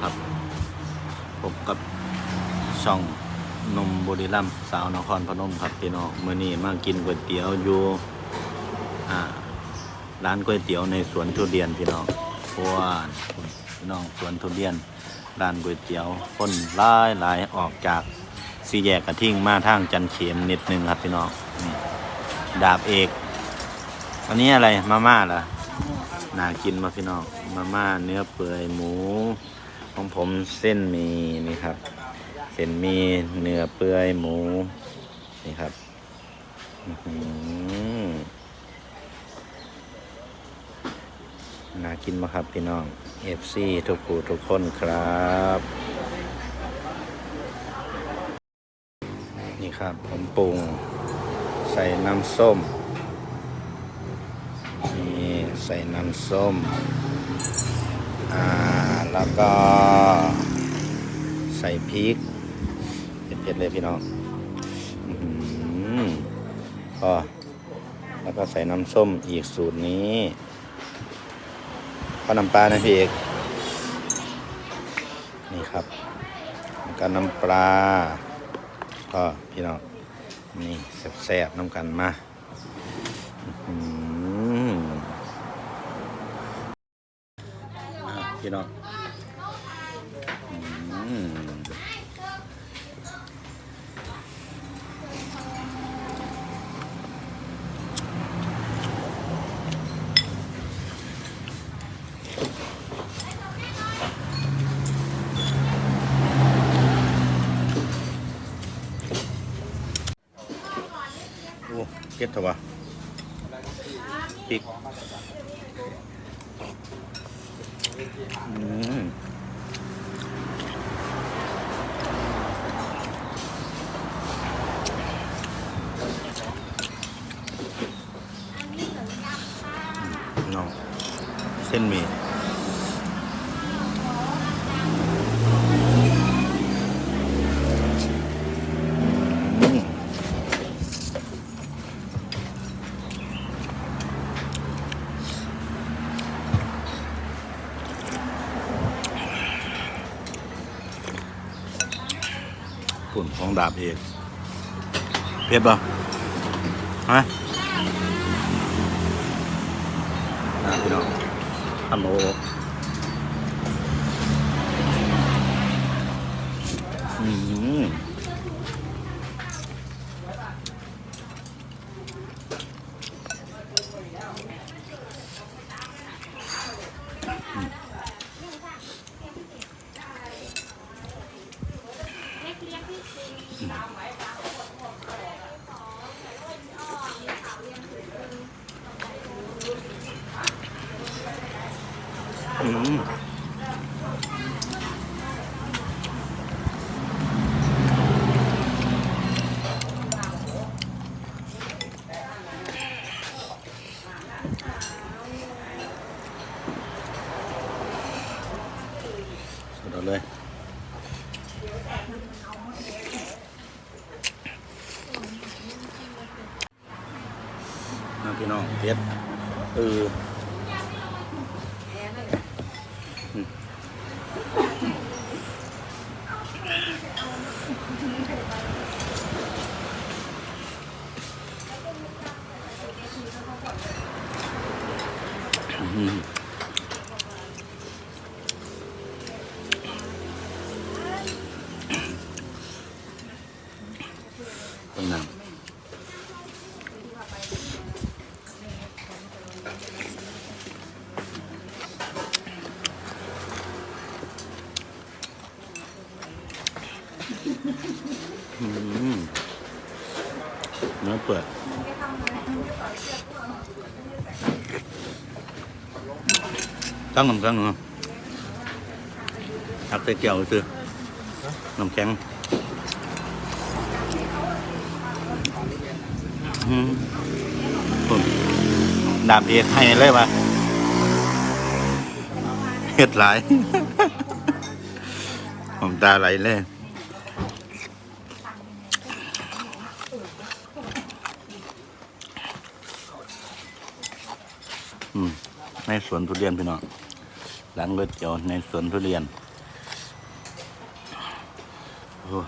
ครับพบกับช่องนมบุรีรัมสาวนครพนมครับพี่น้องเมื้อนี้มากินก๋วยเตี๋ยวอยู่ร้านก๋วยเตี๋ยวในสวนทุเรียนพี่น้องเพราะว่าพี่น้องสวนทุเรียนร้านก๋วยเตี๋ยวคนหลายหลายออกจากสี่แยกกระทิ่งมาทางจันเขียมนิดนึงครับพี่น้องดาบเอกอันนี้อะไรมาม่าเหรอน่ากินมาพี่น้องมาม่าเนื้อเปื่อยหมู ของผมเส้นมีนี่ครับ เส้นมีเนื้อเปื่อยหมู นี่ครับน่ากินมาครับพี่น้องเอฟซีทุกผู้ทุกคนครับ นี่ครับผมปรุง ใส่น้ำส้มนี่ใส่น้ำส้มอ่า แล้วก็ใส่พริกเผ็ดๆเลยพี่น้องอื้อหือก็แล้วก็ใส่น้ำส้มอีกสูตรนี้ก็น้ำปลานะพี่เอกนี่ครับแล้วก็น้ำปลาก็พี่น้องนี่แซ่บๆน้ำกันมาพี่น้อง เก็ดเถอะวะพริกอืมน้องเส้นหมี่ ฝุ่นของดาบเอกเผ็ดป่ะฮะน่าพี่น้องทำโออืม อืมสุดยอดเลยน้องพี่น้องเผ็ดเออ ต้นน้ำอืมเนื้อเปื่อย ตั้งน้ำแข็งเหรอทักใส่แก้วซื้อน้ำแข็งอืมผมดาบเอกให้เลยปะเฮ็ดหลาย ผมตาไหลเลยอืมในสวนทุเรียนพี่น้อง ร้านก๋วยเตี๋ยวในสวนทุเรียนโอ้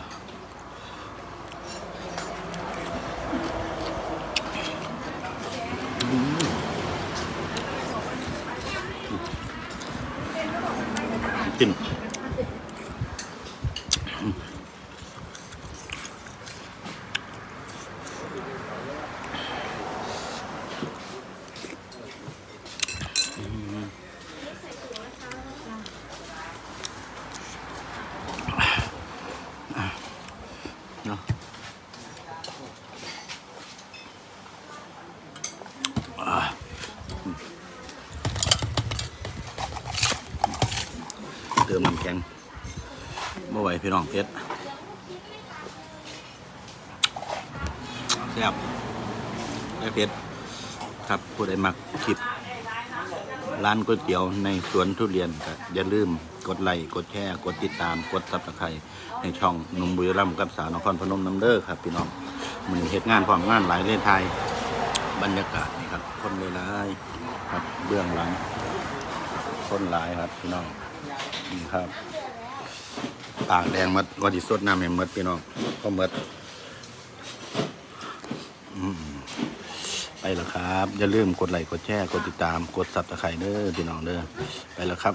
กิน เนาะอ่าเติมน้ำแข็งเมื่ไหวพี่น้องเพชรแซ่บและเพชรครับผู้ใดมักคลิป ร้านก๋วยเตี๋ยวในสวนทุเรียนก็อย่าลืมกดไลค์กดแชร์กดติดตามกดซับสไครต์ในช่องหนุ่มบุรีรัมย์กับสาวนครพนมน้ำเด้อครับ พี่น้องมันเหตุงานความงานหลายเล่นไทยบรรยากาศนี่ครับ คนหลายครับเบื้องหลังคนหลายครับพี่น้อง นี่ครับปากแดงมดวันที่สดน้ำเห็นมดพี่น้องก็มดไปแล้วครับ อย่าลืมกดไลค์กดแชร์กดติดตามกดซับตะไคร้เด้อพี่น้องเด้อไปแล้วครับ